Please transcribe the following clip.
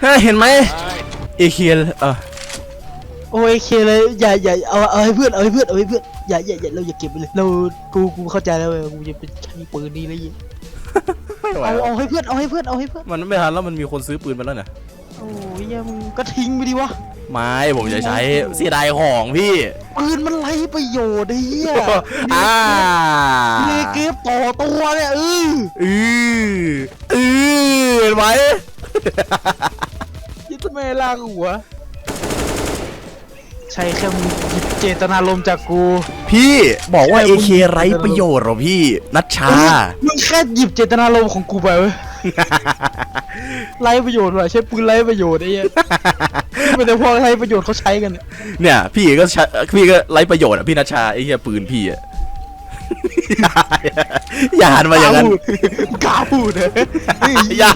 เฮ้ยเห็นไหมเอเคียเออโอ้ยเคเลยอย่าอย่าเอาเอาให้เพื่อนเอาให้เพื่อนเอาให้เพื่อนอย่าอย่าอย่าเราอย่าเก็บไปเลยเรากูกูเข้าใจแล้วเว้ยกูจะเป็นใช้ปืนนี้แล้วยี่เอาเอาให้เพื่อนเอาให้เพื่อนเอาให้เพื่อนมันไม่ทันแล้วมันมีคนซื้อปืนไปแล้วเนี่ยโอ้ยอย่ามึงก็ทิ้งไปดิวะไม่ผมจะใช้เสียดายของพี่ปืนมันไรประโยชน์ไอ้เหี้ยอ่าเลเกมต่อตัวเนี่ยเอออืออือเห็นไหม ม่ล่างหัว ใช่แค่มึงหยิบเจตนารมณ์จากกูพี่บอกว่า AK ไร้ประโยชน์เหรอพี่ นัชชา มึงแค่หยิบเจตนารมณ์ของกูไปเว้ยไร้ประโยชน์ว่ะใช้ปืนไร้ประโยชน์ไอ้เหี้ยไม่แต่พวกไร้ประโยชน์เขาใช้กันเนี่ยเนี่ย พี่ก็ใช้พี่ก็ไร้ประโยชน์อะพี่นัชชาไอ้เหี้ยปืนพี่อะ อย่าอย่าหันมาอย่างนั้น กล้าพูดกล้าพูดเลย อย่า